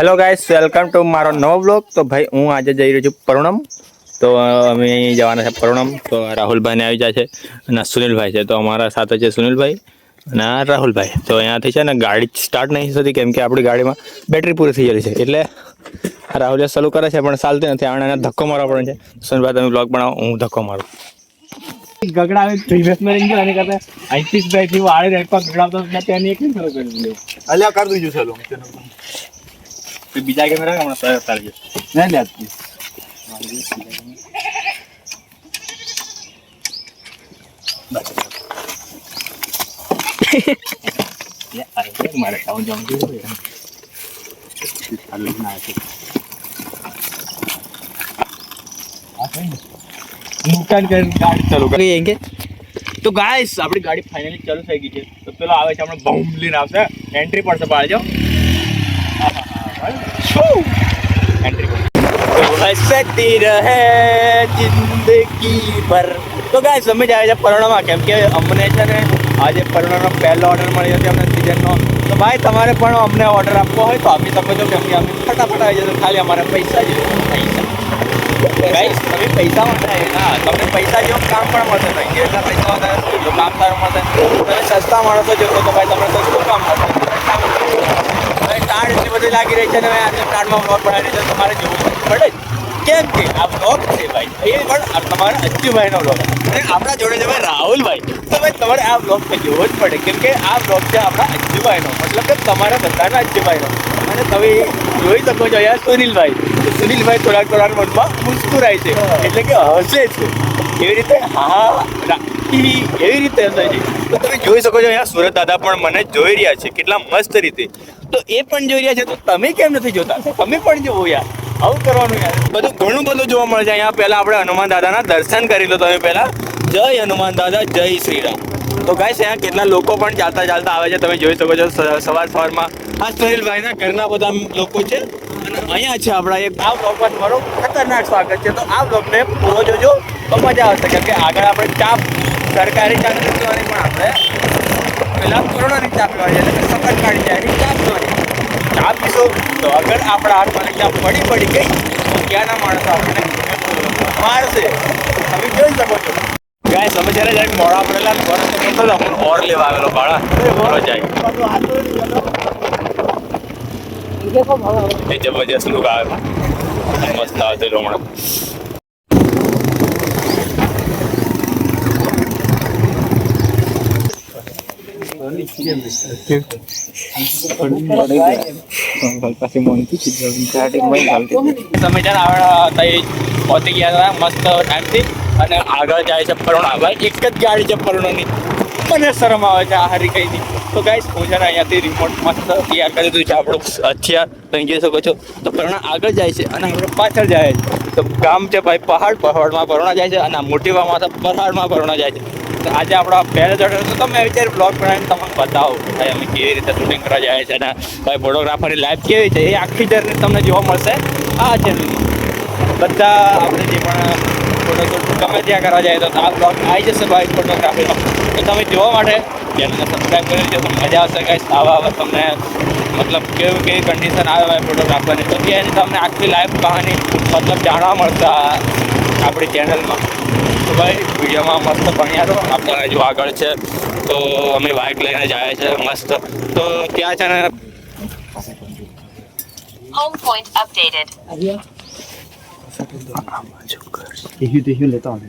Hello guys welcome to મારો નવો blog તો ભાઈ હું આજે જઈ રહ્યો છું પરણમ. તો અમે અહીં જવાના છે પરણમ. તો રાહુલભાઈને આવી જાય છે અને સુનિલભાઈ છે. તો અમારા સાથે છે સુનિલભાઈ અને રાહુલભાઈ. તો અહીંયાથી છે ને ગાડી સ્ટાર્ટ નહીં થતી કેમ કે આપણી ગાડીમાં બેટરી પૂરી થઈ ગયેલી છે. એટલે આ રાહુલ ચાલુ કરે છે પણ ચાલતી નથી. આણે એને ધક્કો મારવા પડે છે. સુનિલભાઈ તમે બ્લોગ બનાવો હું ધક્કો મારું. ગગડા આવે પ્રીવિયસ રહી અને કરતા આઈપીસ ભાઈ થી વાળે રેડ પર ગગડાવતો મેં તેની એક ફરક કરી અલ્યા કરી દીધું ચાલો દીધો બીજા કેમેરા હમણાં સર તારજો ના લે આપતી મારે ખાવું ના નુકસાન ગાડી ચાલુ કરી કે તો ગાઈસ આપણી ગાડી ફાઇનલી ચાલુ થઈ ગઈ છે તો પેલો આવે છે આપણે બમ લઈને આવશે એન્ટ્રી પડશે પાડજો એન્ટ્રી હસતી રહે જિંદગી ભર તો ગાય સમજ જાય છે પરણમાં કેમ કે અમને છે ને આજે પરણનો પહેલો ઓર્ડર મળ્યો છે અમને સિઝનનો તો ભાઈ, તમારે પણ અમને ઓર્ડર આપવો હોય તો આપી શકો છો. કેમ કે અમે ફટાફટ આવી જશે. ખાલી અમારે પૈસા જોઈએ પૈસા. ગાઈસ તમે પૈસા માટે ના તમને પૈસા જેવું કામ પણ મળશે. ભાઈ જેટલા પૈસા વધારે કામ સારું મળશે. તમે સસ્તા માણસો જોશો તો ભાઈ, તમને સસ્તું કામ મળશે? લાગી રહી છે અને આજે કાર્ડમાં બ્લોગ બનાવી છે તમારે જોવું પડે જ. કેમ કે આ બ્લોગ છે ભાઈ? એ પણ તમારા અચ્યુભાઈનો બ્લોગ અને આપણા જોડે છે ભાઈ રાહુલભાઈ. તો ભાઈ તમારે આ બ્લોગ તો જોવો જ પડે કેમ કે આ બ્લોગ છે આપણા અચ્યુભાઈનો મતલબ કે તમારા બધાના અચ્યુભાઈનો અને તમે જોઈ શકો છો યાર સુનિલભાઈ. સુનિલભાઈ થોડાક થોડાક મનમાં મુસ્કુરાય છે. એટલે કે હસે છે. એવી રીતે? હા, રાખી. એવી રીતે છે તો તમે જોઈ શકો છો, અહીંયા સુરત દાદા પણ મને જોઈ રહ્યા છે, કેટલા મસ્ત રીતે. તો એ પણ જોઈ રહ્યા છે, તો તમે કેમ નથી જોતા? તમે પણ જોવો યાર. આવું કરવાનું યાર. બધું ઘણું બધું જોવા મળે છે. અહીંયા પહેલાં આપણે હનુમાન દાદાના દર્શન કરી લો તમે પહેલાં. જય હનુમાન દાદા, જય શ્રી રામ તો ગાઈસ અહીંયા કેટલા લોકો પણ ચાલતા ચાલતા આવે છે. તમે જોઈ શકો છો સવાર સવારમાં. આ સુનિલભાઈના ઘરના બધા લોકો છે. અને અહીંયા છે આપણા એક આ બ્લોગમાં તમારું ખતરનાક સ્વાગત છે. તો આ બ્લોગને પૂરો જોજો. તો મજા આવશે કેમ કે આગળ આપણે ચા સરકારી ચા નથી પીવાની પણ આપણે પેલા કોરોનાની ચા પીવાની એટલે કે સખત કાઢી જાય ચા પીવાની ચા પીશો તો આગળ આપણા હાથમાં ચા પડી પડી ગઈ તો ક્યાંના માણસો આપણને મારશે? તમે જોઈ શકો છો. ગાય તમે જ્યારે જાય મોડા પડેલા હતો હું ઓર લેવા આવેલો ભાડા જાય. એ જબરજસ્ત લુક આવે. મસ્ત આવશે હમણાં તમે છે ને આવડા તઈ પહોંચી ગયા હતા મસ્ત ટાઈમથી અને આગળ જાય છે પરુણા ભાઈ એક જ ગાડી છે પરુણાની મને શરમ આવે છે આ હારી કઈની તો ગાઈસ હું છે ને અહીંયાથી રિમોટ મસ્ત તૈયાર કરી દીધું છે આપણું હથિયાર તમે જોઈ શકો છો તો પરુણા આગળ જાય છે અને આપણે પાછળ જાય છે. તો ગામ છે ભાઈ પહાડ પહાડમાં પરુણા જાય છે અને મોટી વામાં તો પહાડમાં પરુણા જાય છે. તો આજે આપણા પહેલા જોડે તો તમે વિચાર બ્લોગ બનાવીને તમને બતાવો ભાઈ અમે કેવી રીતે શૂટિંગ કરવા જાય છે અને ભાઈ ફોટોગ્રાફરની લાઈફ કેવી છે એ આખી જર્ની તમને જોવા મળશે. આ ચેનલમાં બધા આપણે જે પણ ફોટોશૂટ ગમે ત્યાં કરવા જાય તો આ બ્લોગ આવી જશે ભાઈ ફોટોગ્રાફીનો તો તમે જોવા માટે ચેનલને સબસ્ક્રાઈબ કરી દેજો તો મજા આવશે કાંઈ આવા તમને મતલબ કેવી કેવી કન્ડિશન આવે ભાઈ ફોટોગ્રાફરની તો એની તમને આખી લાઈફ કહાની મતલબ જાણવા મળશે આપણી ચેનલમાં તો ભાઈ વિડીયોમાં મસ્ત ભણ્યા તો આપણે જો આગળ છે. તો અમે બાઇક લઈને જાય છે મસ્ત. તો ત્યાં છે ને? હોમ પોઈન્ટ અપડેટેડ દેખ્યું દેખ્યું લેતા આવે.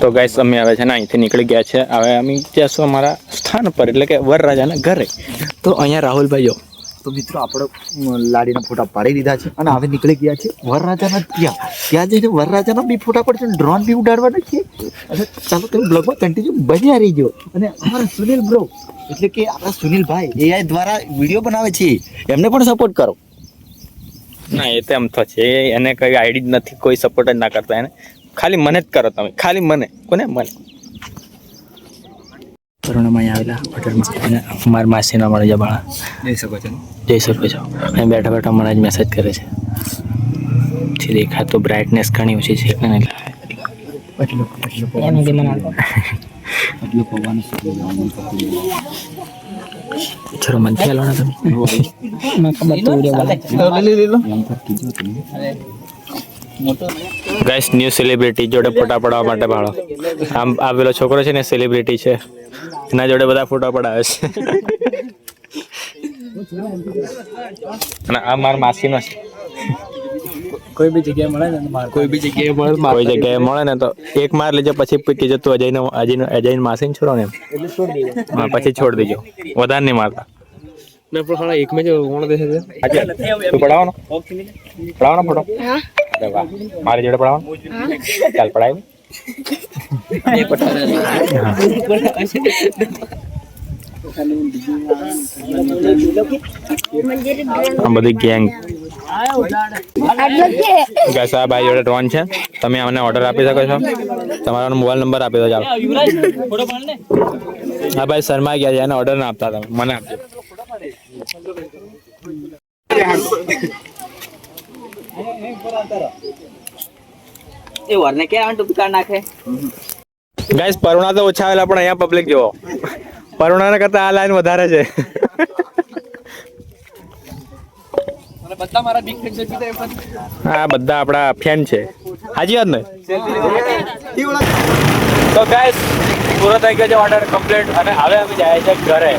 તો ગાય અમે આવે છે ને અહીંથી નીકળી ગયા છે. હવે અમે જઈશું અમારા સ્થાન પર, એટલે કે વરરાજાના ઘરે. તો અહીંયા રાહુલભાઈ જો તો મિત્રો આપણે લાડીના ફોટા પાડી દીધા છે અને હવે નીકળી ગયા છે વરરાજાના ત્યાં. ત્યાં જઈને વરરાજાના બી ફોટા પડશે ડ્રોન બી ઉડાડવાના છે અને ચાલો તમે બ્લોગમાં કન્ટિન્યુ બન્યા રહીજો. અને અમારા સુનિલ બ્રો એટલે કે આપણા સુનિલભાઈ એઆઈ દ્વારા વીડિયો બનાવે છે. એમને પણ સપોર્ટ કરો. ના, એ તો એમ તો છે. એને કઈ આઈડી જ નથી, કોઈ સપોર્ટ જ ના કરતા એને. ખાલી મને જ કરો તમે. ખાલી મને. કોને? મને. કરુણામાં આવેલા. હોટલમાં અને મારા માસીના મળે છે બાળા જઈ શકો છો જઈ શકો છો અને બેઠા બેઠા મને જ મેસેજ કરે છે. પછી દેખાય તો બ્રાઇટનેસ ઘણી ઓછી છે. એટલે નહીં. ચલો મનથી હાલો ને તમે? ગાઈસ ન્યૂ સેલિબ્રિટી જોડે ફોટા પડાવવા માટે ભાડો. આમ આવેલો છોકરો છે ને સેલિબ્રિટી છે. એના જોડે બધા ફોટા પડાવે છે. અને આ માર માસીનો છે. કોઈ બી જગ્યાએ મળે ને માર કોઈ બી જગ્યાએ મળે કોઈ જગ્યાએ મળે ને તો એક માર લેજો પછી કે જતો અજયનો અજયનો અજયની માસીને છોડો ને એમ. હા પછી છોડ દેજો. વધારે નહીં મારતા. ને પણ ખાલી એક મેં જ કોણ દેશે છે. આજે તું પડાવવાનો? પડાવવાનો ફોટો હા. મારી જોડે પડાવવાનો? ચાલ પડાવી આ બધી ગેંગ ગાઈસ ભાઈ જોડે ડ્રોન છે. તમે અમને ઓર્ડર આપી શકો છો. તમારો મોબાઈલ નંબર આપી દો, ચાલો. હા, ભાઈ શર્મા ગયા છે. એને ઓર્ડર ના આપતા તમે મને આપજો. એ વરને કે ટૂંકી કાઢ નાખે? ગાઈસ પરુણા તો ઓછા આવેલા પણ અહીંયા પબ્લિક જુઓ પરુણાને કરતા આ લાઈન વધારે છે. બધા મારા બિગ ફેન છે આ બધા આપણા ફેન છે. હાજી વાત ને? તો ગાઈસ પૂરો થઈ ગયો છે ઓર્ડર કમ્પ્લીટ અને હવે અમે જાય છે ઘરે.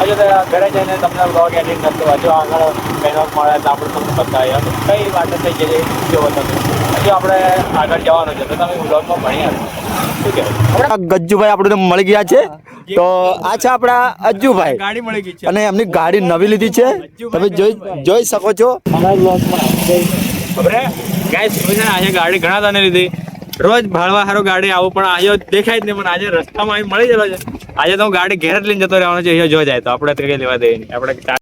હજુ તો ઘરે જઈને તમને બ્લોગ એડિટ કરતો હજુ આગળ કઈ મળે તો આપણે તમને બતાવીએ. કઈ વાત થઈ ગઈ છે જોવો તમે. હજુ આપણે આગળ જવાનું છે. તો તમે બ્લોગમાં ભણી આપણા ગજ્જુભાઈ આપણે મળી ગયા છે. તો આ છે આપણા અજ્જુભાઈ. ગાડી મળી ગઈ છે. અને એમની ગાડી નવી લીધી છે. તમે જોઈ જોઈ શકો છો. ગાઈસ આજે ગાડી ઘણા તને લીધી. રોજ ભાડવા હારો ગાડી આવું, પણ આજે દેખાય જ નહીં. પણ આજે રસ્તામાં અહીં મળી ગયેલો આજે તો હું ગાડી ઘેર જ લઈને જતો રહેવાનો છે, અહીંયા જો જાય તો. આપણે કઈ લેવા દઈએ આપણે